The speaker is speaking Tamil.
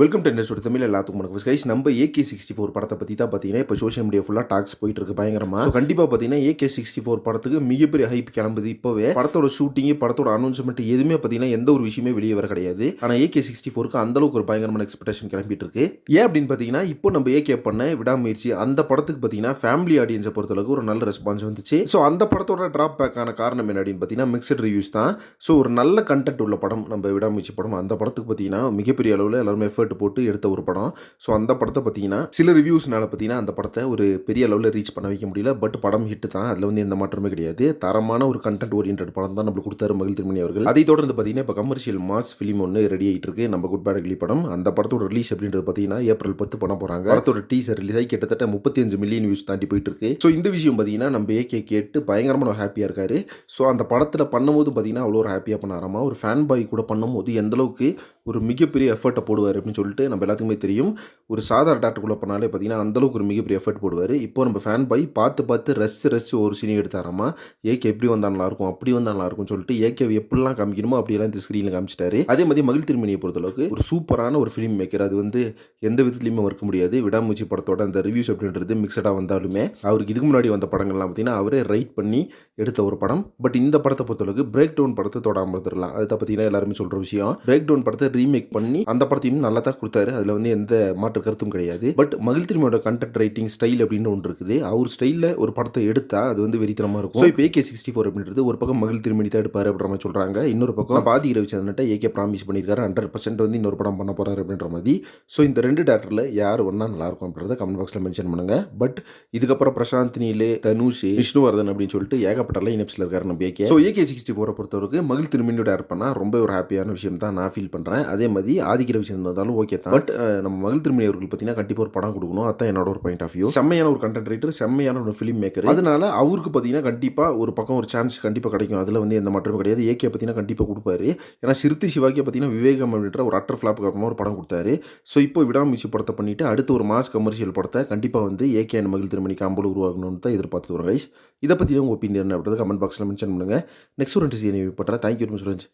வெல்கம் டு நெஸ்ட் தமிழ் எல்லாத்துக்கும் வணக்கம். கைஸ் நம்ம ஏகே சிக்ஸ்டி ஃபோர் படத்தை பற்றி தான் பார்த்தீங்கன்னா இப்போ சோஷியல் மீடியா ஃபுல்லாக டாக்ஸ் போயிட்டு இருக்கு பயங்கரமாக ஸோ கண்டிப்பாக பார்த்தீங்கன்னா ஏகே சிக்ஸ்டி ஃபோர் படத்துக்கு மிகப்பெரிய ஹைப் கிளம்புது இப்போவே. படத்தோட ஷூட்டிங் படத்தோட அனௌன்ஸ்மெண்ட் எதுவுமே பார்த்தீங்கன்னா எந்த ஒரு விஷயமே வெளியே வர கிடையாது. ஆனால் ஏகே சிக்ஸ்டி ஃபோருக்கு அந்தளவுக்கு ஒரு பயங்கரமான எக்ஸ்பெக்டேஷன் கிளம்பிட்டு இருக்கு. ஏன் அப்படின்னு பார்த்தீங்கன்னா இப்போ நம்ம ஏகே பண்ண விடாமுயற்சி அந்த படத்துக்கு பார்த்தீங்கன்னா ஃபேமிலி ஆடியன்ஸை பொறுத்தளவுக்கு ஒரு நல்ல ரெஸ்பான்ஸ் வந்துச்சு. ஸோ அந்த படத்தோட ட்ராப் பேக்கான காரணம் என்ன அப்படின்னு பார்த்தீங்கன்னா மிக்சட் ரிவ்யூஸ் தான். ஸோ ஒரு நல்ல கண்டென்ட் உள்ள படம் நம்ம விடாமுயற்சி படம் அந்த படத்துக்கு பார்த்தீங்கன்னா மிகப்பெரிய அளவில் எல்லாருமே எஃபர்ட் போட்டு எடுத்த ஒரு படம். ஸோ அந்த படத்தை பார்த்தீங்கன்னா சில ரிவ்யூஸ்னால பார்த்தீங்கன்னா அந்த படத்தை ஒரு பெரிய லெவலில் ரீச் பண்ண வைக்க முடியல. பட் படம் ஹிட் தான். அதில் வந்து எந்த மாற்றமே கிடையாது. தரமான ஒரு கண்டென்ட் ஓரியன்ட் படம் தான் நம்மளுக்கு கொடுத்தாரு மகிழ் திருமணி அவர்கள். அதை தொடர்ந்து பார்த்தீங்கன்னா இப்போ கமர்ஷியல் மாஸ் ஃபிலிம் ஒன்று ரெடி ஆகிட்டு இருக்கு. நம்ம குட் பேட் கிளி படம். அந்த படத்தோட ரிலீஸ் அப்படின்றது பார்த்தீங்கன்னா ஏப்ரல் பத்து பண்ண போகிறாங்க படத்தோட டீசர் ரிலீஸ் ஆகி கிட்டத்தட்ட முப்பத்தஞ்சு மில்லியன் வியூஸ் தாண்டி போயிட்டு இருக்கு. ஸோ இந்த விஷயம் பார்த்தீங்கன்னா நம்ம ஏகே கேட்டு பயங்கரமான ஹாப்பியாக இருக்காரு. ஸோ அந்த படத்தில் பண்ணும்போது பார்த்தீங்கன்னா அவ்வளோ ஒரு ஹாப்பியாக பண்ணாராமா ஒரு ஃபேன் பாய் கூட பண்ணும்போது எந்தளவுக்கு ஒரு மிகப்பெரிய எஃபர்ட்டை போடுவார் அப்படின்னு சொல்லிட்டு நம்ம எல்லாத்துக்குமே தெரியும். ஒரு சாதாரண டாக்டருக்குள்ளே பண்ணாலே பார்த்தீங்கன்னா அந்தளவுக்கு ஒரு மிகப்பெரிய எஃபர்ட் போடுவார். இப்போ நம்ம ஃபேன் பாய் பார்த்து பார்த்து ரசித்து ரசித்து ஒரு சீனி எடுத்தாராமா? ஏகே எப்படி வந்தால் நல்லாயிருக்கும் அப்படி வந்தால் நல்லாயிருக்கும் சொல்லிட்டு ஏகே எப்படிலாம் காமிக்கணுமோ அப்படியெல்லாம் இந்த ஸ்க்ரீனில் காமிச்சிட்டாரு. அதே மாதிரி மகிழ் திருமணியை பொறுத்தளவுக்கு ஒரு சூப்பரான ஒரு ஃபிலிம் மேக்கர் அது வந்து எந்த விதத்துலையுமே மறுக்க முடியாது. விடாமூச்சி படத்தோட அந்த ரிவ்யூஸ் அப்படின்றது மிக்சடாக வந்தாலுமே அவருக்கு இதுக்கு முன்னாடி வந்த படங்கள்லாம் பார்த்தீங்கன்னா அவரே ரைட் பண்ணி எடுத்த ஒரு படம். பட் இந்த படத்தை பொறுத்தளவுக்கு பிரேக் டவுன் படத்தை தொடாமல் இருந்துடலாம். அதை பார்த்தீங்கன்னா எல்லாருமே சொல்கிற விஷயம். பிரேக் டவுன் படத்தை ரீமேக் பண்ணி அந்த படத்தையும் நல்லா தான் கொடுத்தாரு. அதில் வந்து எந்த மாற்று கருத்தும் கிடையாது. பட் மகிழ் திரும்பியோட கண்டென்ட் ரைட்டிங் ஸ்டைல் அப்படின்னு ஒன்று இருக்குது. அவர் ஸ்டைலில் ஒரு படத்தை எடுத்தா அது வந்து வெறித்தனமாக இருக்கும். ஸோ இப்போ ஏகே சிக்ஸ்டி ஃபோர் அப்படின்றது ஒரு பக்கம் மகிழ் திருமணி தான் எடுப்பார் அப்படின்ற மாதிரி சொல்கிறாங்க இன்னொரு பக்கம் பாதி ரவிச்சந்திரன்ட்ட ஏகே ப்ராமிஸ் பண்ணியிருக்காரு ஹண்ட்ரட் பர்சன்ட் வந்து இன்னொரு படம் பண்ண போகிறாரு அப்படின்ற மாதிரி. ஸோ இந்த ரெண்டு டேரக்டரில் யார் ஒன்றா நல்லாயிருக்கும் அப்படின்றத கமெண்ட் பாக்ஸில் மென்ஷன் பண்ணுங்க. பட் இதுக்கப்புறம் பிரசாந்த் நீலே தனுஷ் விஷ்ணுவர்தன் அப்படின்னு சொல்லிட்டு ஏகப்பட்ட லைனப்ஸில் இருக்காரு நம்ம ஏகே ஸோ ஏகே சிக்ஸ்டி ஃபோரை பொறுத்தவரைக்கும் மகிழ் திருமணியோட டேரக்ட் பண்ணால் ரொம்ப ஒரு ஹாப்பியான விஷயம் தான் நான் ஃபீல் பண்ணுறேன் அதே மாதிரி ஆதிக்க ரவிச்சந்திரன் இருந்தாலும் ஓகே தான். பட் நம்ம மகிழ் திருமணி அவர்கள் பார்த்தீங்கன்னா கண்டிப்பாக ஒரு படம் கொடுக்கணும். அதான் என்னோட ஒரு பாயிண்ட் ஆஃப் வியூ செம்மையான ஒரு கண்டென்ட் ரைட்டர் செம்மையான ஒரு ஃபிலிம் மேக்கர் அதனால அவருக்கு பார்த்தீங்கன்னா கண்டிப்பாக ஒரு பக்கம் ஒரு சான்ஸ் கண்டிப்பாக கிடைக்கும். அதில் வந்து எந்த மாற்றமும் கிடையாது. ஏகே பார்த்தீங்கன்னா கண்டிப்பாக கொடுப்பாரு. ஏன்னா சிறுத்தை சிவாக்கியை பார்த்தீங்கன்னா விவேகம் அப்படின்ற ஒரு அட்டர் ஃபிளாப்புக்கு அப்புறமா ஒரு படம் கொடுத்தாரு. ஸோ இப்போ விடாமுயற்சி படத்தை பண்ணிட்டு அடுத்து ஒரு மாஸ் கமர்ஷியல் படத்தை கண்டிப்பாக வந்து ஏகே அண்ட் மகிழ் திருமணி காம்போல உருவாகணும்னு தான் எதிர்பார்த்து வரேன் கைஸ் இதை பற்றி உங்கள் ஒப்பீனியன் அப்படின்றத கமெண்ட் பாக்ஸில் மென்ஷன் பண்ணுங்கள் நெக்ஸ்ட் ஒரு இன்ட்ரெஸ்ட் பண்ணுறேன் தேங்க்யூ ஃப்ரெண்ட்ஸ்